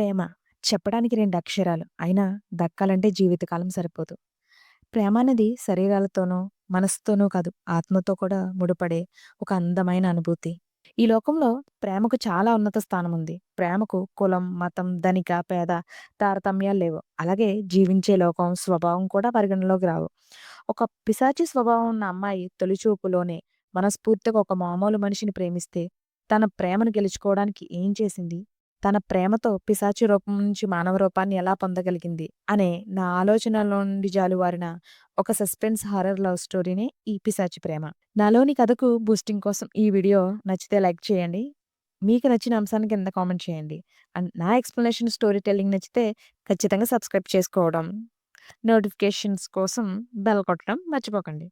ప్రేమ చెప్పడానికి రెండు అక్షరాలు. అయినా దక్కాలంటే జీవితకాలం సరిపోదు. ప్రేమ అనేది శరీరాలతోనో, మనసుతోనో కాదు ఆత్మతో కూడా ముడిపడే ఒక అందమైన అనుభూతి. ఈ లోకంలో ప్రేమకు చాలా ఉన్నత స్థానం ఉంది. ప్రేమకు కులం, మతం, ధనిక, పేద తారతమ్యాలు లేవు. అలాగే జీవించే లోకం, స్వభావం కూడా పరిగణలోకి రావు. ఒక పిశాచి స్వభావం ఉన్న అమ్మాయి తొలిచూపులోనే మనస్ఫూర్తిగా ఒక మామూలు మనిషిని ప్రేమిస్తే తన ప్రేమను గెలుచుకోవడానికి ఏం చేసింది? తన ప్రేమతో పిశాచి రూపం నుంచి మానవ రూపాన్ని ఎలా పొందగలిగింది? అనే నా ఆలోచనలో నుండి జాలువారిన ఒక సస్పెన్స్ హారర్ లవ్ స్టోరీనే ఈ పిశాచి ప్రేమ. నాలోని కథకు బూస్టింగ్ కోసం ఈ వీడియో నచ్చితే లైక్ చేయండి. మీకు నచ్చిన అంశాన్ని కింద కామెంట్ చేయండి. అండ్ నా ఎక్స్‌ప్లనేషన్ స్టోరీ టెల్లింగ్ నచ్చితే ఖచ్చితంగా సబ్స్క్రైబ్ చేసుకోవడం, నోటిఫికేషన్స్ కోసం బెల్ కొట్టడం మర్చిపోకండి.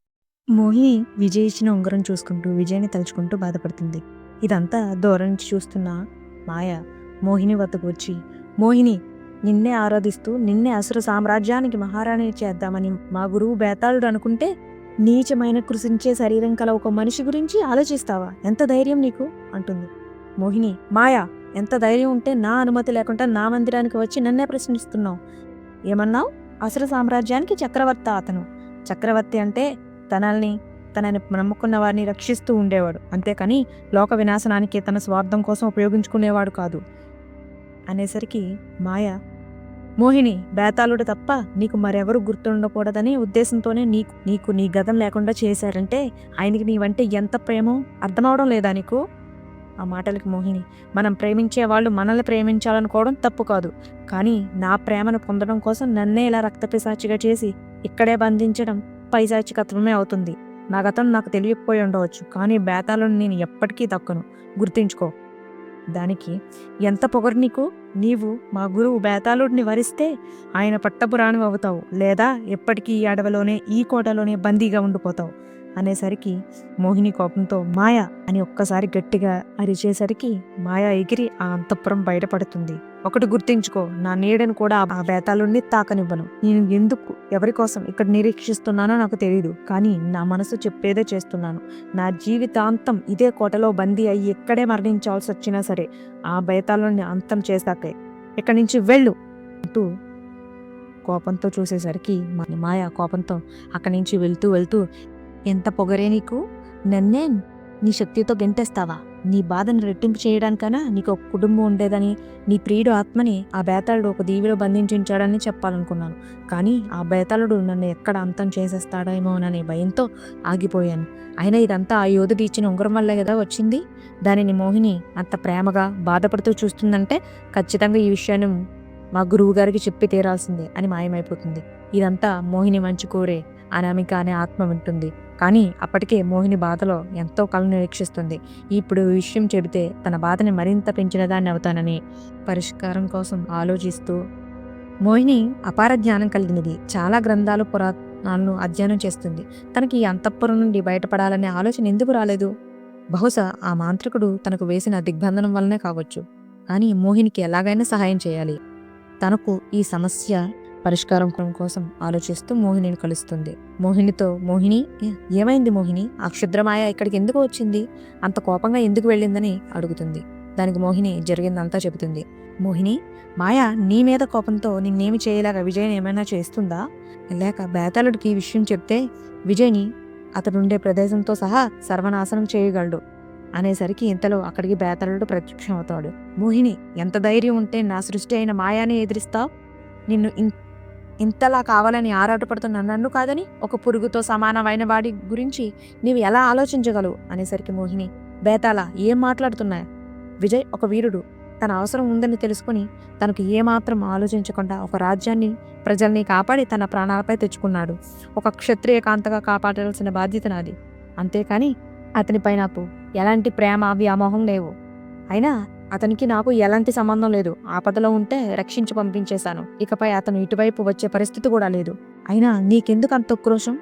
మోహి విజయ్ ఇచ్చిన ఉంగరం చూసుకుంటూ విజయ్‌ని తలుచుకుంటూ బాధపడుతుంది. ఇదంతా దూరం నుంచి చూస్తున్న మాయ మోహిని వద్దకు వచ్చి మోహిని నిన్నే ఆరాధిస్తూ నిన్నే అసుర సామ్రాజ్యానికి మహారాణి చేద్దామని మా గురువు బేతాళుడు అనుకుంటే నీచమైన కృషించే శరీరం కల ఒక మనిషి గురించి ఆలోచిస్తావా? ఎంత ధైర్యం నీకు? అంటుంది. మోహిని మాయ ఎంత ధైర్యం ఉంటే నా అనుమతి లేకుండా నా మందిరానికి వచ్చి నన్నే ప్రశ్నిస్తున్నావు. ఏమన్నావు? అసుర సామ్రాజ్యానికి చక్రవర్తి అతను. చక్రవర్తి అంటే తనల్ని తనని నమ్ముకున్న వారిని రక్షిస్తూ ఉండేవాడు. అంతేకాని లోక వినాశనానికి తన స్వార్థం కోసం ఉపయోగించుకునేవాడు కాదు. అనేసరికి మాయ మోహిని బేతాళుడు తప్ప నీకు మరెవరు గుర్తుండకూడదని ఉద్దేశంతోనే నీకు నీకు నీ గతం లేకుండా చేశారంటే ఆయనకి నీవంటే ఎంత ప్రేమో అర్థమవడం లేదా నీకు? ఆ మాటలకి మోహిని మనం ప్రేమించే వాళ్ళు మనల్ని ప్రేమించాలనుకోవడం తప్పు కాదు. కానీ నా ప్రేమను పొందడం కోసం నన్నే ఇలా రక్తపిశాచిగా చేసి ఇక్కడే బంధించడం పైశాచికత్వమే అవుతుంది. నా గతం నాకు తెలియకపోయి ఉండవచ్చు. కానీ బేతాలను నేను ఎప్పటికీ దక్కను. గుర్తుంచుకో. దానికి ఎంత పొగరు నీకు? నీవు మా గురువు బేతాళుడిని వరిస్తే ఆయన పట్టపురాణివవుతావు. లేదా ఎప్పటికీ ఈ అడవిలోనే ఈ కోటలోనే బందీగా ఉండిపోతావు. అనేసరికి మోహిని కోపంతో మాయ అని ఒక్కసారి గట్టిగా అరిచేసరికి మాయ ఎగిరి ఆ అంతఃపురం బయటపడుతుంది. ఒకటి గుర్తుంచుకో నా నీడను కూడా ఆ బేతాళుడిని తాకనివ్వను. నేను ఎందుకు ఎవరి కోసం ఇక్కడ నిరీక్షిస్తున్నానో నాకు తెలియదు కానీ నా మనసు చెప్పేదే చేస్తున్నాను. నా జీవితాంతం ఇదే కోటలో బందీ అయ్యి ఇక్కడే మరణించాల్సొచ్చినా సరే ఆ బేతాళుడిని అంతం చేశాకే ఇక్కడి నుంచి వెళ్ళు అంటూ కోపంతో చూసేసరికి మాయ కోపంతో అక్కడి నుంచి వెళ్తూ వెళ్తూ ఎంత పొగరే నీకు? నన్నే నీ శక్తితో గెంటేస్తావా? నీ బాధను రెట్టింపు చేయడానికైనా నీకు ఒక కుటుంబం ఉండేదని నీ ప్రియుడు ఆత్మని ఆ బేతాళుడు ఒక దీవిలో బంధించాడని చెప్పాలనుకున్నాను. కానీ ఆ బేతాళుడు నన్ను ఎక్కడ అంతం చేసేస్తాడేమోననే భయంతో ఆగిపోయాను. అయినా ఇదంతా ఆ యోధుడు ఇచ్చిన ఉంగరం వల్లే కదా వచ్చింది. దానిని మోహిని అంత ప్రేమగా బాధపడుతూ చూస్తుందంటే ఖచ్చితంగా ఈ విషయాన్ని మా గురువుగారికి చెప్పి తీరాల్సిందే అని మాయమైపోతుంది. ఇదంతా మోహిని మంచి కోరే అనామిక అనే ఆత్మ వింటుంది. కానీ అప్పటికే మోహిని బాధలో ఎంతో కలను నిరీక్షిస్తుంది. ఇప్పుడు విషయం చెబితే తన బాధని మరింత పెంచినదాన్ని అవుతానని పరిష్కారం కోసం ఆలోచిస్తూ మోహిని అపార జ్ఞానం కలిగినది. చాలా గ్రంథాలు, పురాణాలను అధ్యయనం చేస్తుంది. తనకి ఈ అంతఃపురం నుండి బయటపడాలనే ఆలోచన ఎందుకు రాలేదు? బహుశా ఆ మాంత్రికుడు తనకు వేసిన దిగ్బంధనం వల్లనే కావచ్చు. కానీ మోహినికి ఎలాగైనా సహాయం చేయాలి. తనకు ఈ సమస్య పరిష్కారం కోసం ఆలోచిస్తూ మోహినిని కలుస్తుంది. మోహినితో మోహిని ఏమైంది మోహిని? ఆ క్షుద్రమాయ ఇక్కడికి ఎందుకు వచ్చింది? అంత కోపంగా ఎందుకు వెళ్ళిందని అడుగుతుంది. దానికి మోహిని జరిగిందంతా చెబుతుంది. మోహిని మాయ నీ మీద కోపంతో నిన్నేమి చేయలేక విజయని ఏమైనా చేస్తుందా? లేక బేతాళుడికి విషయం చెప్తే విజయ్ని అతడుండే ప్రదేశంతో సహా సర్వనాశనం చేయగలడు అనేసరికి ఇంతలో అక్కడికి బేతాళుడు ప్రత్యక్షమవుతాడు మోహిని ఎంత ధైర్యం ఉంటే నా సృష్టి అయిన మాయాని ఎదిరిస్తావు? నిన్ను ఇంతలా కావాలని ఆరాటపడుతున్న నన్ను కాదని ఒక పురుగుతో సమానమైన వాడి గురించి నీవు ఎలా ఆలోచించగలవు? అనేసరికి మోహిని బేతాల ఏం మాట్లాడుతున్నాయి? విజయ్ ఒక వీరుడు. తన అవసరం ఉందని తెలుసుకుని తనకు ఏమాత్రం ఆలోచించకుండా ఒక రాజ్యాన్ని ప్రజల్ని కాపాడి తన ప్రాణాలపై తెచ్చుకున్నాడు. ఒక క్షత్రియ కాంతగా కాపాడాల్సిన బాధ్యత నాది. అంతేకాని అతనిపై నాకు ఎలాంటి ప్రేమ వ్యామోహం లేవు. అయినా అతనికి నాకు ఎలాంటి సంబంధం లేదు. ఆపదలో ఉంటే రక్షించి పంపించేశాను. ఇకపై అతను ఇటువైపు వచ్చే పరిస్థితి కూడా లేదు. అయినా నీకెందుకు అంత ఉక్రోషం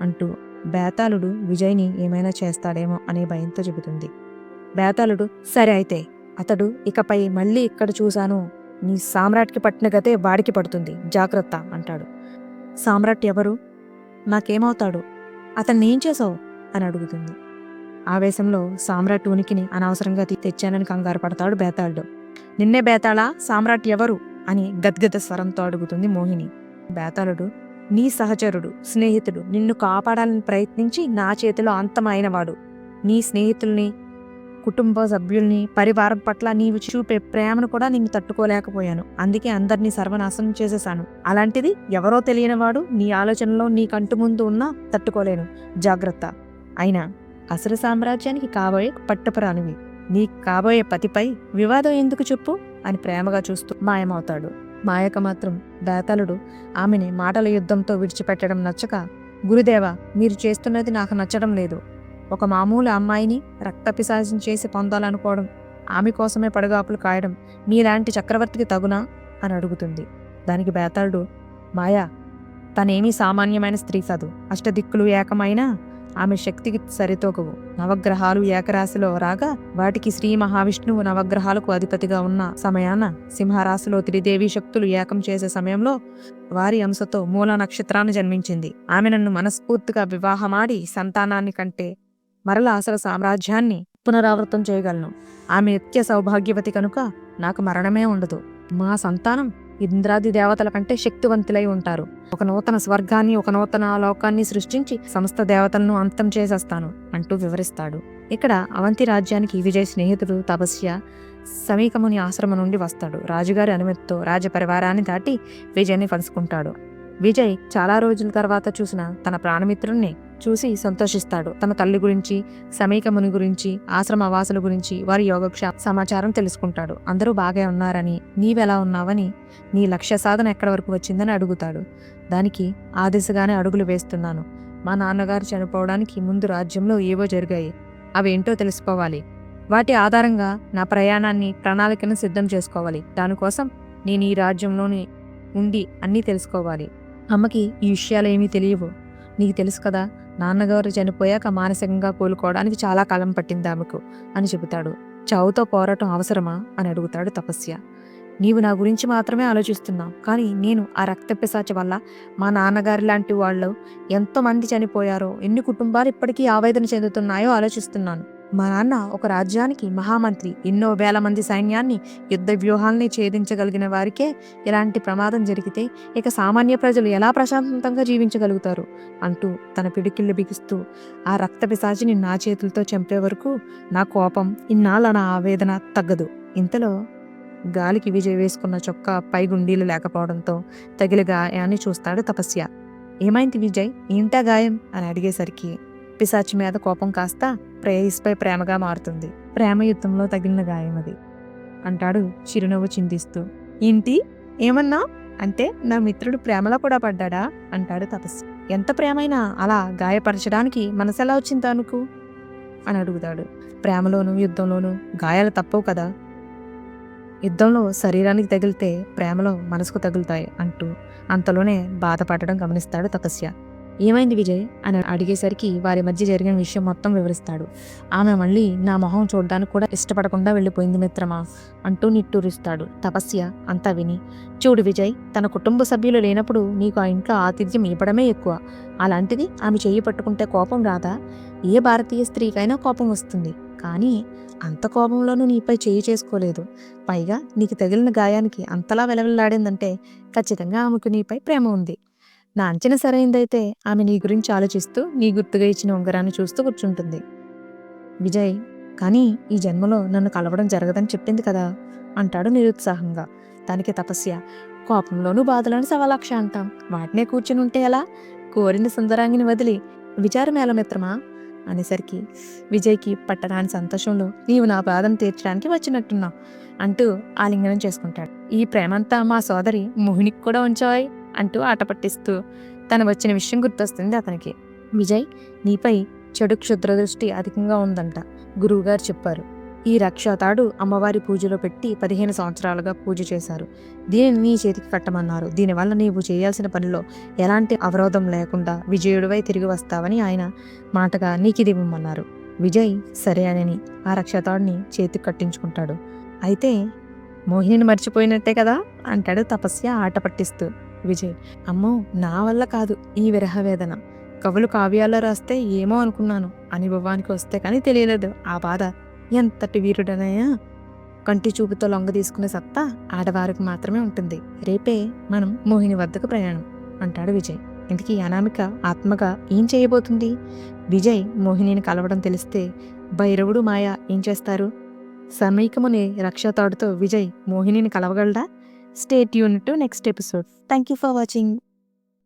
అంటూ బేతాళుడు విజయ్ని ఏమైనా చేస్తాడేమో అనే భయంతో చెబుతుంది. బేతాళుడు సరే అయితే. అతడు ఇకపై మళ్ళీ ఇక్కడ చూశాను. నీ సామ్రాట్కి పట్టిన గతే వాడికి పడుతుంది. జాగ్రత్త అంటాడు. సామ్రాట్ ఎవరు? నాకేమవుతాడు? అతన్ని ఏం చేసావు అని అడుగుతుంది. ఆవేశంలో సామ్రాట్ ఉనికిని అనవసరంగా తెచ్చానని కంగారు పడతాడు బేతాళుడు. నిన్నే బేతాళా సామ్రాట్ ఎవరు? అని గద్గద స్వరంతో అడుగుతుంది మోహిని. బేతాళుడు నీ సహచరుడు స్నేహితుడు నిన్ను కాపాడాలని ప్రయత్నించి నా చేతిలో అంతమైనవాడు. నీ స్నేహితుల్ని కుటుంబ సభ్యుల్ని పరివారం పట్ల నీవు చూపే ప్రేమను కూడా నేను తట్టుకోలేకపోయాను. అందుకే అందరినీ సర్వనాశనం చేసేశాను. అలాంటిది ఎవరో తెలియనివాడు నీ ఆలోచనలో నీ కంటు ముందు ఉన్నా తట్టుకోలేను. జాగ్రత్త. అయినా అసలు సామ్రాజ్యానికి కాబోయే పట్టపురాణివి. నీ కాబోయే పతిపై వివాదం ఎందుకు చెప్పు? అని ప్రేమగా చూస్తూ మాయమవుతాడు. మాయక మాత్రం బేతాళుడు ఆమెని మాటల యుద్ధంతో విడిచిపెట్టడం నచ్చక గురుదేవ మీరు చేస్తున్నది నాకు నచ్చడం లేదు. ఒక మామూలు అమ్మాయిని రక్తపిశాచం చేసి పొందాలనుకోవడం ఆమె కోసమే పడగాపులు కాయడం మీలాంటి చక్రవర్తికి తగునా అని అడుగుతుంది. దానికి బేతాళుడు మాయా తనేమీ సామాన్యమైన స్త్రీ కాదు అష్టదిక్కులు ఏకమైనా ఆమె శక్తికి సరితోకవు. నవగ్రహాలు ఏకరాశిలో రాగా వాటికి శ్రీ మహావిష్ణువు నవగ్రహాలకు అధిపతిగా ఉన్న సమయాన సింహరాశిలో త్రిదేవి శక్తులు ఏకం చేసే సమయంలో వారి అంశతో మూల నక్షత్రాన్ని జన్మించింది. ఆమె నన్ను మనస్ఫూర్తిగా వివాహమాడి సంతానాన్ని కంటే మరల అసలు సామ్రాజ్యాన్ని పునరావృతం చేయగలను. ఆమె నిత్య సౌభాగ్యవతి కనుక నాకు మరణమే ఉండదు. మా సంతానం ఇంద్రాది దేవతల కంటే శక్తివంతులై ఉంటారు. ఒక నూతన స్వర్గాన్ని ఒక నూతన లోకాన్ని సృష్టించి సమస్త దేవతలను అంతం చేసేస్తాను అంటూ వివరిస్తాడు. ఇక్కడ అవంతి రాజ్యానికి విజయ్ స్నేహితుడు తపస్య సమీకముని ఆశ్రమం నుండి వస్తాడు. రాజుగారి అనుమతితో రాజపరివారాన్ని దాటి విజయాన్ని కలుసుకుంటాడు విజయ్ చాలా రోజుల తర్వాత చూసిన తన ప్రాణమిత్రుణ్ణి చూసి సంతోషిస్తాడు. తన తల్లి గురించి సమీకముని గురించి ఆశ్రమ వాసుల గురించి వారి యోగక్ష సమాచారం తెలుసుకుంటాడు. అందరూ బాగా ఉన్నారని నీవెలా ఉన్నావని నీ లక్ష్య సాధన ఎక్కడి వరకు వచ్చిందని అడుగుతాడు. దానికి ఆ దిశగానే అడుగులు వేస్తున్నాను. మా నాన్నగారు చనిపోవడానికి ముందు రాజ్యంలో ఏవో జరిగాయి. అవేంటో తెలుసుకోవాలి. వాటి ఆధారంగా నా ప్రయాణాన్ని ప్రణాళికను సిద్ధం చేసుకోవాలి. దానికోసం నేను ఈ రాజ్యంలోని ఉండి అన్నీ తెలుసుకోవాలి. అమ్మకి ఈ విషయాలు ఏమీ తెలియవు. నీకు తెలుసు కదా నాన్నగారు చనిపోయాక మానసికంగా కోలుకోవడానికి చాలా కాలం పట్టింది ఆమెకు అని చెబుతాడు. చావుతో పోరాటం అవసరమా? అని అడుగుతాడు తపస్య. నీవు నా గురించి మాత్రమే ఆలోచిస్తున్నావు కానీ నేను ఆ రక్త పిశాచ వల్ల మా నాన్నగారి లాంటి వాళ్ళు ఎంతమంది చనిపోయారో ఎన్ని కుటుంబాలు ఇప్పటికీ ఆవేదన చెందుతున్నాయో ఆలోచిస్తున్నాను. మా నాన్న ఒక రాజ్యానికి మహామంత్రి ఎన్నో వేల మంది సైన్యాన్ని యుద్ధ వ్యూహాల్ని ఛేదించగలిగిన వారికే ఇలాంటి ప్రమాదం జరిగితే ఇక సామాన్య ప్రజలు ఎలా ప్రశాంతంగా జీవించగలుగుతారు? అంటూ తన పిడికిళ్ళు బిగిస్తూ ఆ రక్త పిశాచిని నా చేతులతో చంపే వరకు నా కోపం ఇన్నాళ్ళ నా ఆవేదన తగ్గదు. ఇంతలో గాలికి విజయ వేసుకున్న చొక్కా పై గుండీలు లేకపోవడంతో తగిలి గాయాన్ని చూస్తాడు తపస్య. ఏమైంది విజయ్? ఏంటా గాయం? అని అడిగేసరికి పిశాచి మీద కోపం కాస్త ప్రేయస్పై ప్రేమగా మారుతుంది. ప్రేమ యుద్ధంలో తగిలిన గాయం అది. అంటాడు చిరునవ్వు చిందిస్తూ. ఏంటి? ఏమన్నా? అంటే నా మిత్రుడు ప్రేమలో కూడా పడ్డాడా? అంటాడు తపస్సు. ఎంత ప్రేమైనా అలా గాయపరచడానికి మనసెలా వచ్చింది అనుకు అని అడుగుతాడు. ప్రేమలోను యుద్ధంలోనూ గాయాలు తప్పవు కదా? యుద్ధంలో శరీరానికి తగిలితే ప్రేమలో మనసుకు తగులుతాయి అంటూ అంతలోనే బాధపడడం గమనిస్తాడు తపస్య. ఏమైంది విజయ్? అని అడిగేసరికి వారి మధ్య జరిగిన విషయం మొత్తం వివరిస్తాడు. ఆమె మళ్ళీ నా మొహం చూడడానికి కూడా ఇష్టపడకుండా వెళ్ళిపోయింది మిత్రమా? అంటూ నిట్టూరిస్తాడు. తపస్య అంతా విని చూడు విజయ్ తన కుటుంబ సభ్యులు లేనప్పుడు నీకు ఆ ఇంట్లో ఆతిథ్యం ఇవ్వడమే ఎక్కువ. అలాంటిది ఆమె చేయి పట్టుకుంటే కోపం రాదా? ఏ భారతీయ స్త్రీకైనా కోపం వస్తుంది. కానీ అంత కోపంలోనూ నీపై చేయి చేసుకోలేదు. పైగా నీకు తగిలిన గాయానికి అంతలా వెలవెల్లాడిందంటే ఖచ్చితంగా ఆమెకు నీపై ప్రేమ ఉంది. నా అంచనా సరైందైతే ఆమె నీ గురించి ఆలోచిస్తూ నీ గుర్తుగా ఇచ్చిన ఉంగరాన్ని చూస్తూ కూర్చుంటుంది. విజయ్ కానీ ఈ జన్మలో నన్ను కలవడం జరగదని చెప్పింది కదా అంటాడు నిరుత్సాహంగా. దానికి తపస్య. కోపంలోనూ బాధలను సవాలాక్ష అంటాం. వాటినే కూర్చుని ఉంటే ఎలా? కోరిన సుందరాంగిని వదిలి విచారం ఎలా మిత్రమా? అనేసరికి విజయ్కి పట్టరాని సంతోషంలో నీవు నా బాధను తీర్చడానికి వచ్చినట్టున్నావు అంటూ ఆలింగనం చేసుకుంటాడు. ఈ ప్రేమంతా మా సోదరి మోహినికి కూడా ఉంచాయి అంటూ ఆట పట్టిస్తూ తను వచ్చిన విషయం గుర్తొస్తుంది అతనికి. విజయ్ నీపై చెడు క్షుద్ర దృష్టి అధికంగా ఉందంట గురువుగారు చెప్పారు. ఈ రక్షతాడు అమ్మవారి పూజలో పెట్టి పదిహేను సంవత్సరాలుగా పూజ చేశారు. దీనిని నీ చేతికి కట్టమన్నారు. దీనివల్ల నీవు చేయాల్సిన పనిలో ఎలాంటి అవరోధం లేకుండా విజయుడివై తిరిగి వస్తావని ఆయన మాటగా నీకిది ఇవ్వమన్నారు. విజయ్ సరే అని ఆ రక్షతాడిని చేతికి కట్టించుకుంటాడు. అయితే మోహిని మర్చిపోయినట్టే కదా? అంటాడు తపస్య ఆట పట్టిస్తూ. విజయ్ అమ్మో నా వల్ల కాదు ఈ విరహ వేదన. కవులు కావ్యాల్లో రాస్తే ఏమో అనుకున్నాను అనుభవానికి వస్తే కానీ తెలియలేదు. ఆ బాధ ఎంతటి వీరుడనయ్యా? కంటి చూపుతో లొంగ తీసుకునే సత్తా ఆడవారికి మాత్రమే ఉంటుంది. రేపే మనం మోహిని వద్దకు ప్రయాణం అంటాడు విజయ్. ఇంతకీ అనామిక ఆత్మగా ఏం చేయబోతుంది? విజయ్ మోహినిని కలవడం తెలిస్తే భైరవుడు మాయ ఏం చేస్తారు? సమీకముని రక్షతాడుతో Vijay మోహినిని కలవగలడా? Stay tuned to next episode. Thank you for watching.